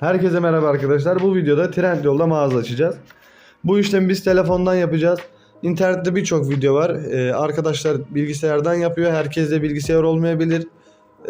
Herkese merhaba arkadaşlar. Bu videoda Trendyol'da mağaza açacağız. Bu işlemi biz telefondan yapacağız. İnternette birçok video var. Ee, arkadaşlar bilgisayardan yapıyor. Herkes de bilgisayar olmayabilir.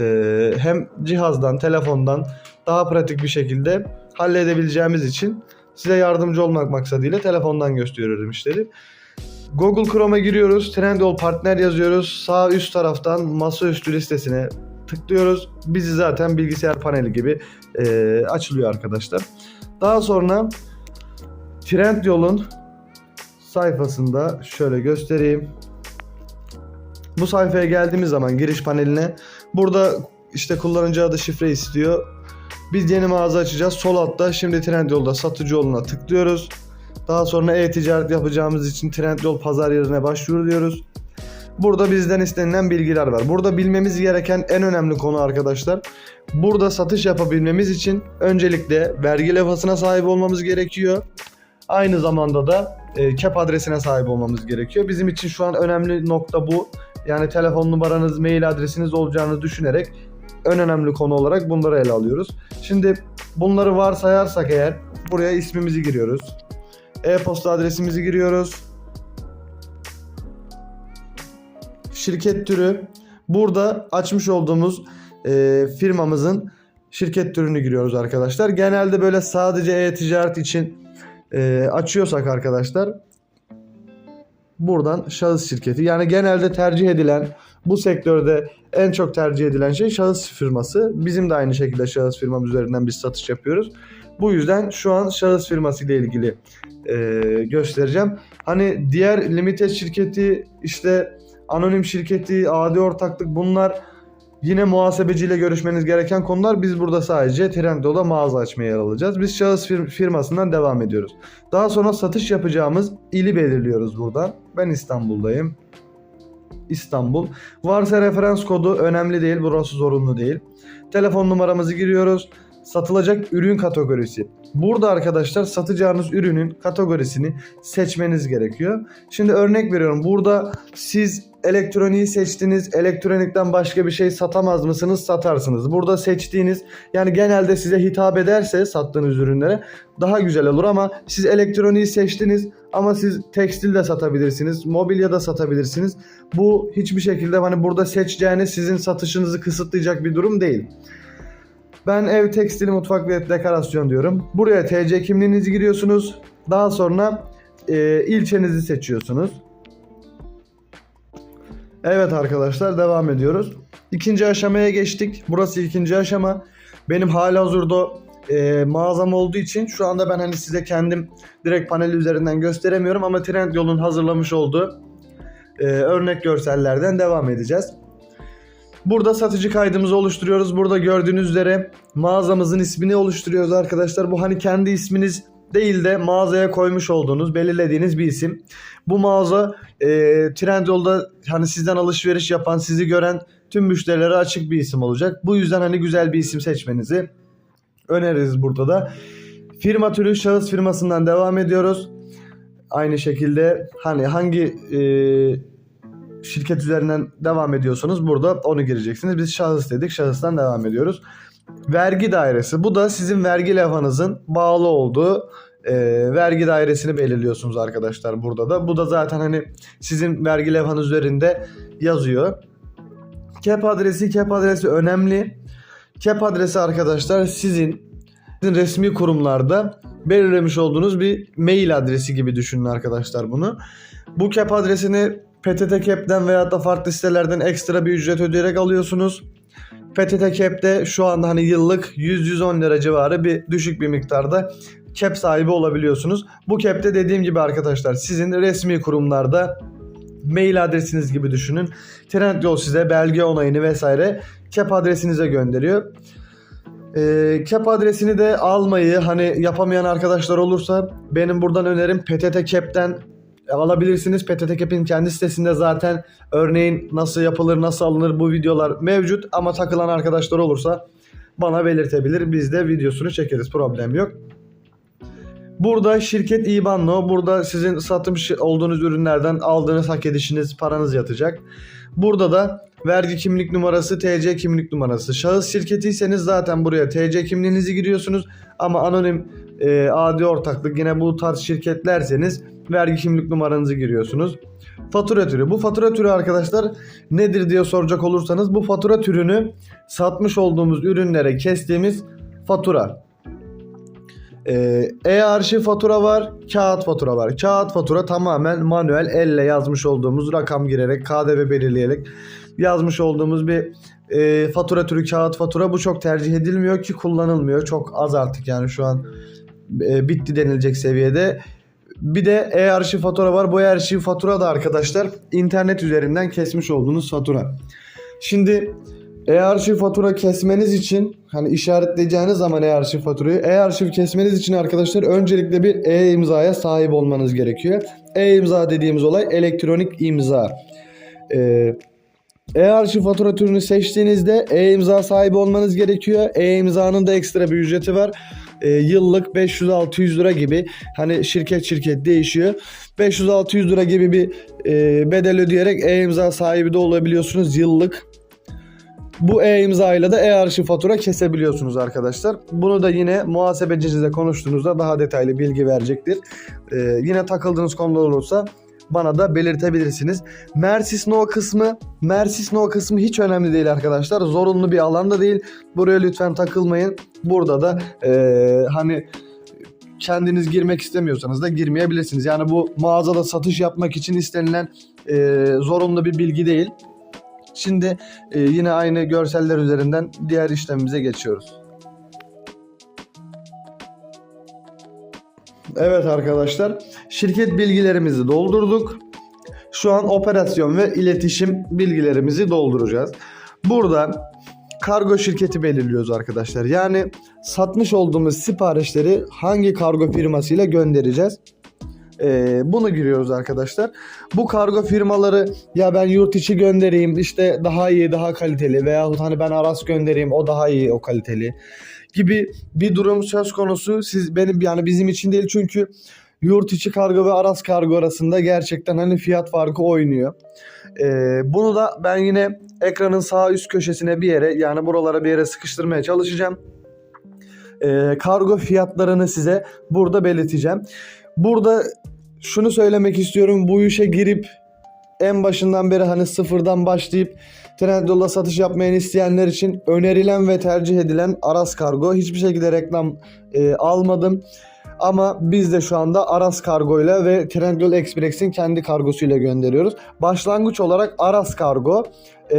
Ee, hem cihazdan, telefondan daha pratik bir şekilde halledebileceğimiz için size yardımcı olmak maksadıyla telefondan gösteriyorum işleri. Google Chrome'a giriyoruz. Trendyol partner yazıyoruz. Sağ üst taraftan masaüstü listesine tıklıyoruz. Bizi zaten bilgisayar paneli gibi e, açılıyor arkadaşlar. Daha sonra Trendyol'un sayfasında şöyle göstereyim. Bu sayfaya geldiğimiz zaman giriş paneline burada işte kullanıcı adı şifre istiyor. Biz yeni mağaza açacağız. Sol altta şimdi Trendyol'da satıcı oluna tıklıyoruz. Daha sonra e-ticaret yapacağımız için Trendyol pazar yerine başvur diyoruz. Burada bizden istenilen bilgiler var. Burada bilmemiz gereken en önemli konu arkadaşlar. Burada satış yapabilmemiz için öncelikle vergi levhasına sahip olmamız gerekiyor. Aynı zamanda da e, KEP adresine sahip olmamız gerekiyor. Bizim için şu an önemli nokta bu. Yani telefon numaranız, mail adresiniz olacağını düşünerek en önemli konu olarak bunları ele alıyoruz. Şimdi bunları varsayarsak eğer buraya ismimizi giriyoruz. E-posta adresimizi giriyoruz. Şirket türü. Burada açmış olduğumuz e, firmamızın şirket türünü giriyoruz arkadaşlar. Genelde böyle sadece e-ticaret için e, açıyorsak arkadaşlar buradan şahıs şirketi. Yani genelde tercih edilen bu sektörde en çok tercih edilen şey şahıs firması. Bizim de aynı şekilde şahıs firmamız üzerinden biz satış yapıyoruz. Bu yüzden şu an şahıs firması ile ilgili e, göstereceğim. Hani diğer limited şirketi işte anonim şirketi, adi ortaklık bunlar yine muhasebeciyle görüşmeniz gereken konular. Biz burada sadece Trendyol'da mağaza açmaya yer alacağız. Biz şahıs fir- firmasından devam ediyoruz. Daha sonra satış yapacağımız ili belirliyoruz burada. Ben İstanbul'dayım. İstanbul. Varsa referans kodu önemli değil. Burası zorunlu değil. Telefon numaramızı giriyoruz. Satılacak ürün kategorisi. Burada arkadaşlar satacağınız ürünün kategorisini seçmeniz gerekiyor. Şimdi örnek veriyorum. Burada siz elektroniği seçtiniz. Elektronikten başka bir şey satamaz mısınız? Satarsınız. Burada seçtiğiniz yani genelde size hitap ederse sattığınız ürünlere daha güzel olur ama siz elektroniği seçtiniz ama siz tekstil de satabilirsiniz, mobilya da satabilirsiniz. Bu hiçbir şekilde hani burada seçeceğiniz sizin satışınızı kısıtlayacak bir durum değil. Ben ev tekstili mutfak ve dekorasyon diyorum. Buraya TC kimliğinizi giriyorsunuz. Daha sonra e, ilçenizi seçiyorsunuz. Evet arkadaşlar devam ediyoruz. İkinci aşamaya geçtik. Burası ikinci aşama. Benim halihazırda e, mağazam olduğu için şu anda ben hani size kendim direkt panel üzerinden gösteremiyorum ama Trendyol'un hazırlamış olduğu e, örnek görsellerden devam edeceğiz. Burada satıcı kaydımızı oluşturuyoruz. Burada gördüğünüz üzere mağazamızın ismini oluşturuyoruz arkadaşlar. Bu hani kendi isminiz değil de mağazaya koymuş olduğunuz, belirlediğiniz bir isim. Bu mağaza e, Trendyol'da hani sizden alışveriş yapan, sizi gören tüm müşterilere açık bir isim olacak. Bu yüzden hani güzel bir isim seçmenizi öneririz burada da. Firma türü şahıs firmasından devam ediyoruz. Aynı şekilde hani hangi e, şirket üzerinden devam ediyorsanız burada onu gireceksiniz. Biz şahıs dedik. Şahıstan devam ediyoruz. Vergi dairesi. Bu da sizin vergi levhanızın bağlı olduğu e, vergi dairesini belirliyorsunuz arkadaşlar burada da. Bu da zaten hani sizin vergi levhanız üzerinde yazıyor. KEP adresi, KEP adresi önemli. KEP adresi arkadaşlar sizin, sizin resmi kurumlarda belirlemiş olduğunuz bir mail adresi gibi düşünün arkadaşlar bunu. Bu KEP adresini PTT Cap'ten veya da farklı sitelerden ekstra bir ücret ödeyerek alıyorsunuz. PTT Cap'te şu anda hani yıllık 100-110 lira civarı bir düşük bir miktarda cap sahibi olabiliyorsunuz. Bu cap'te dediğim gibi arkadaşlar sizin resmi kurumlarda mail adresiniz gibi düşünün. Trendyol size belge onayını vesaire cap adresinize gönderiyor. Ee, cap adresini de almayı hani yapamayan arkadaşlar olursa benim buradan önerim PTT Cap'ten alabilirsiniz. PTT Cap'in kendi sitesinde zaten örneğin nasıl yapılır, nasıl alınır bu videolar mevcut ama takılan arkadaşlar olursa bana belirtebilir. Biz de videosunu çekeriz. Problem yok. Burada şirket IBAN'la burada sizin satmış olduğunuz ürünlerden aldığınız hak edişiniz paranız yatacak. Burada da vergi kimlik numarası, TC kimlik numarası. Şahıs şirketiyseniz zaten buraya TC kimliğinizi giriyorsunuz ama anonim e, adi ortaklık yine bu tarz şirketlerseniz vergi kimlik numaranızı giriyorsunuz. Fatura türü. Bu fatura türü arkadaşlar nedir diye soracak olursanız bu fatura türünü satmış olduğumuz ürünlere kestiğimiz fatura. Ee, E-arşiv fatura var, kağıt fatura var. Kağıt fatura tamamen manuel elle yazmış olduğumuz rakam girerek KDV belirleyerek yazmış olduğumuz bir e, fatura türü kağıt fatura. Bu çok tercih edilmiyor ki kullanılmıyor. Çok az artık yani şu an e, bitti denilecek seviyede. Bir de e-arşiv fatura var. Bu e-arşiv fatura da arkadaşlar internet üzerinden kesmiş olduğunuz fatura. Şimdi e-arşiv fatura kesmeniz için hani işaretleyeceğiniz zaman e-arşiv faturayı e-arşiv kesmeniz için arkadaşlar öncelikle bir e-imzaya sahip olmanız gerekiyor. E-imza dediğimiz olay elektronik imza. Ee, e-arşiv fatura türünü seçtiğinizde e-imza sahibi olmanız gerekiyor. E-imzanın da ekstra bir ücreti var. Ee, yıllık 500-600 lira gibi hani şirket şirket değişiyor. 500-600 lira gibi bir e, bedel ödeyerek e-imza sahibi de olabiliyorsunuz yıllık. Bu e-imza ile de e-arşiv fatura kesebiliyorsunuz arkadaşlar. Bunu da yine muhasebecinizle konuştuğunuzda daha detaylı bilgi verecektir. Ee, yine takıldığınız konular olursa bana da belirtebilirsiniz. Mersis No kısmı, Mersis No kısmı hiç önemli değil arkadaşlar. Zorunlu bir alanda değil. Buraya lütfen takılmayın. Burada da ee, hani kendiniz girmek istemiyorsanız da girmeyebilirsiniz. Yani bu mağazada satış yapmak için istenilen ee, zorunlu bir bilgi değil. Şimdi e, yine aynı görseller üzerinden diğer işlemimize geçiyoruz. Evet arkadaşlar, şirket bilgilerimizi doldurduk. Şu an operasyon ve iletişim bilgilerimizi dolduracağız. Burada kargo şirketi belirliyoruz arkadaşlar. Yani satmış olduğumuz siparişleri hangi kargo firmasıyla göndereceğiz? Ee, bunu giriyoruz arkadaşlar. Bu kargo firmaları ya ben yurt içi göndereyim işte daha iyi daha kaliteli veyahut hani ben Aras göndereyim o daha iyi o kaliteli gibi bir durum söz konusu. Siz benim yani bizim için değil çünkü yurt içi kargo ve Aras kargo arasında gerçekten hani fiyat farkı oynuyor. Ee, bunu da ben yine ekranın sağ üst köşesine bir yere yani buralara bir yere sıkıştırmaya çalışacağım. Ee, kargo fiyatlarını size burada belirteceğim. Burada şunu söylemek istiyorum. Bu işe girip en başından beri hani sıfırdan başlayıp Trendyol'da satış yapmayan isteyenler için önerilen ve tercih edilen Aras Kargo. Hiçbir şekilde reklam e, almadım. Ama biz de şu anda Aras Kargo ile ve Trendyol Express'in kendi kargosuyla gönderiyoruz. Başlangıç olarak Aras Kargo e,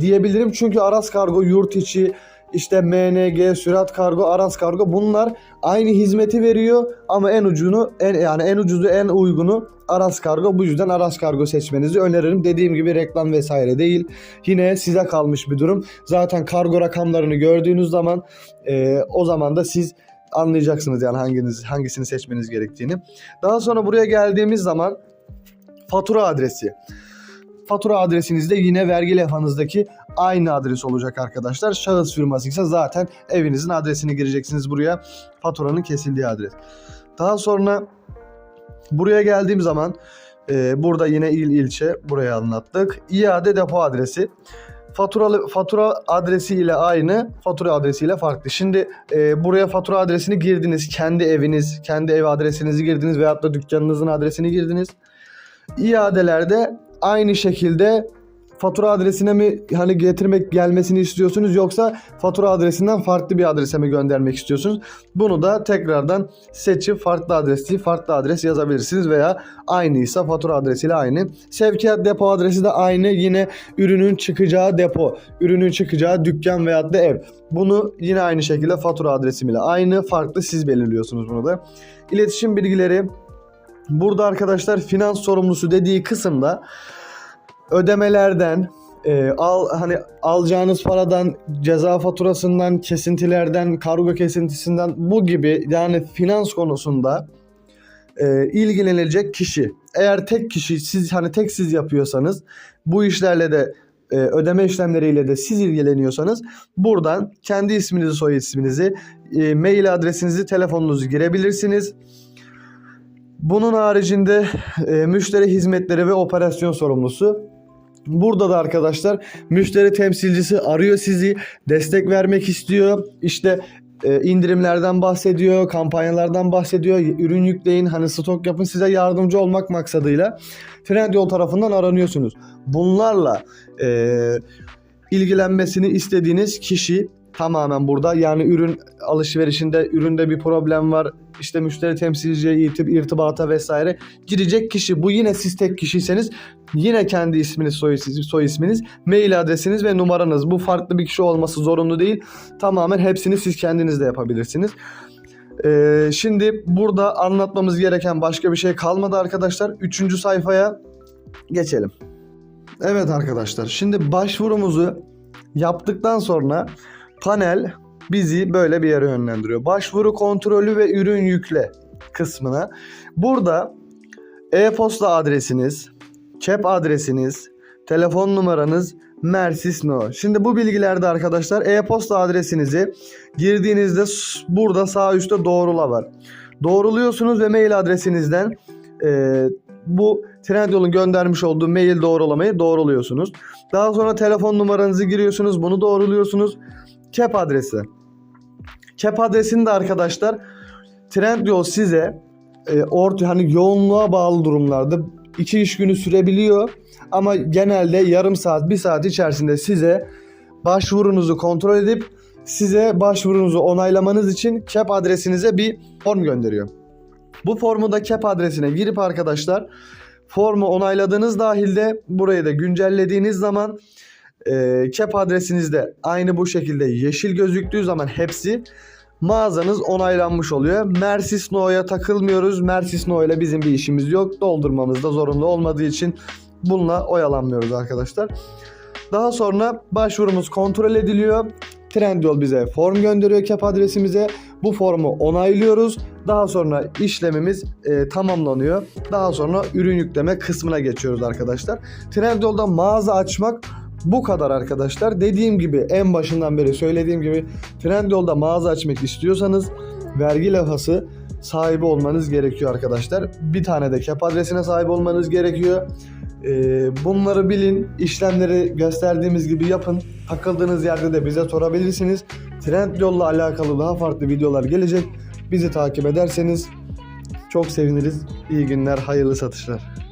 diyebilirim. Çünkü Aras Kargo yurt içi işte MNG, Sürat Kargo, Aras Kargo bunlar aynı hizmeti veriyor ama en ucunu en yani en ucuzu en uygunu Aras Kargo. Bu yüzden Aras Kargo seçmenizi öneririm. Dediğim gibi reklam vesaire değil. Yine size kalmış bir durum. Zaten kargo rakamlarını gördüğünüz zaman e, o zaman da siz anlayacaksınız yani hanginiz hangisini seçmeniz gerektiğini. Daha sonra buraya geldiğimiz zaman fatura adresi. Fatura adresiniz de yine vergi levhanızdaki aynı adres olacak arkadaşlar. Şahıs firması ise zaten evinizin adresini gireceksiniz buraya. Faturanın kesildiği adres. Daha sonra buraya geldiğim zaman e, burada yine il ilçe buraya anlattık. İade depo adresi. Faturalı fatura adresi ile aynı, fatura adresi ile farklı. Şimdi e, buraya fatura adresini girdiniz. Kendi eviniz, kendi ev adresinizi girdiniz veyahut da dükkanınızın adresini girdiniz. İadelerde aynı şekilde fatura adresine mi hani getirmek gelmesini istiyorsunuz yoksa fatura adresinden farklı bir adrese mi göndermek istiyorsunuz? Bunu da tekrardan seçip farklı adresi farklı adres yazabilirsiniz veya aynıysa fatura adresiyle aynı. Sevkiyat depo adresi de aynı yine ürünün çıkacağı depo, ürünün çıkacağı dükkan veya da ev. Bunu yine aynı şekilde fatura adresimiyle aynı farklı siz belirliyorsunuz bunu da. İletişim bilgileri Burada arkadaşlar finans sorumlusu dediği kısımda ödemelerden e, al hani alacağınız paradan ceza faturasından kesintilerden kargo kesintisinden bu gibi yani finans konusunda e, ilgilenilecek kişi eğer tek kişi siz hani tek siz yapıyorsanız bu işlerle de e, ödeme işlemleriyle de siz ilgileniyorsanız buradan kendi isminizi soy isminizi e, mail adresinizi telefonunuzu girebilirsiniz. Bunun haricinde e, müşteri hizmetleri ve operasyon sorumlusu Burada da arkadaşlar müşteri temsilcisi arıyor sizi, destek vermek istiyor. İşte e, indirimlerden bahsediyor, kampanyalardan bahsediyor. Ürün yükleyin, hani stok yapın size yardımcı olmak maksadıyla Trendyol tarafından aranıyorsunuz. Bunlarla e, ilgilenmesini istediğiniz kişi tamamen burada. Yani ürün alışverişinde üründe bir problem var. İşte müşteri temsilciye irtib- irtibata vesaire girecek kişi. Bu yine siz tek kişiyseniz yine kendi isminiz, soy, soy isminiz, mail adresiniz ve numaranız. Bu farklı bir kişi olması zorunlu değil. Tamamen hepsini siz kendiniz de yapabilirsiniz. Ee, şimdi burada anlatmamız gereken başka bir şey kalmadı arkadaşlar. Üçüncü sayfaya geçelim. Evet arkadaşlar şimdi başvurumuzu yaptıktan sonra panel bizi böyle bir yere yönlendiriyor. Başvuru kontrolü ve ürün yükle kısmına. Burada e-posta adresiniz, cep adresiniz, telefon numaranız, Mersis No. Şimdi bu bilgilerde arkadaşlar e-posta adresinizi girdiğinizde burada sağ üstte doğrula var. Doğruluyorsunuz ve mail adresinizden e, bu Trendyol'un göndermiş olduğu mail doğrulamayı doğruluyorsunuz. Daha sonra telefon numaranızı giriyorsunuz. Bunu doğruluyorsunuz. Kep adresi. Kep adresini de arkadaşlar Trendyol size e, orta hani yoğunluğa bağlı durumlarda iki iş günü sürebiliyor. Ama genelde yarım saat, bir saat içerisinde size başvurunuzu kontrol edip size başvurunuzu onaylamanız için KEP adresinize bir form gönderiyor. Bu formu da KEP adresine girip arkadaşlar formu onayladığınız dahilde burayı da güncellediğiniz zaman e, KEP adresinizde aynı bu şekilde yeşil gözüktüğü zaman hepsi mağazanız onaylanmış oluyor. Mersis No'ya takılmıyoruz. Mersis No ile bizim bir işimiz yok. Doldurmamız da zorunlu olmadığı için bununla oyalanmıyoruz arkadaşlar. Daha sonra başvurumuz kontrol ediliyor. Trendyol bize form gönderiyor KEP adresimize. Bu formu onaylıyoruz. Daha sonra işlemimiz e, tamamlanıyor. Daha sonra ürün yükleme kısmına geçiyoruz arkadaşlar. Trendyol'da mağaza açmak bu kadar arkadaşlar. Dediğim gibi en başından beri söylediğim gibi Trendyol'da mağaza açmak istiyorsanız vergi levhası sahibi olmanız gerekiyor arkadaşlar. Bir tane de KEP adresine sahip olmanız gerekiyor. Ee, bunları bilin, işlemleri gösterdiğimiz gibi yapın. Takıldığınız yerde de bize sorabilirsiniz. Trendyol'la alakalı daha farklı videolar gelecek. Bizi takip ederseniz çok seviniriz. İyi günler, hayırlı satışlar.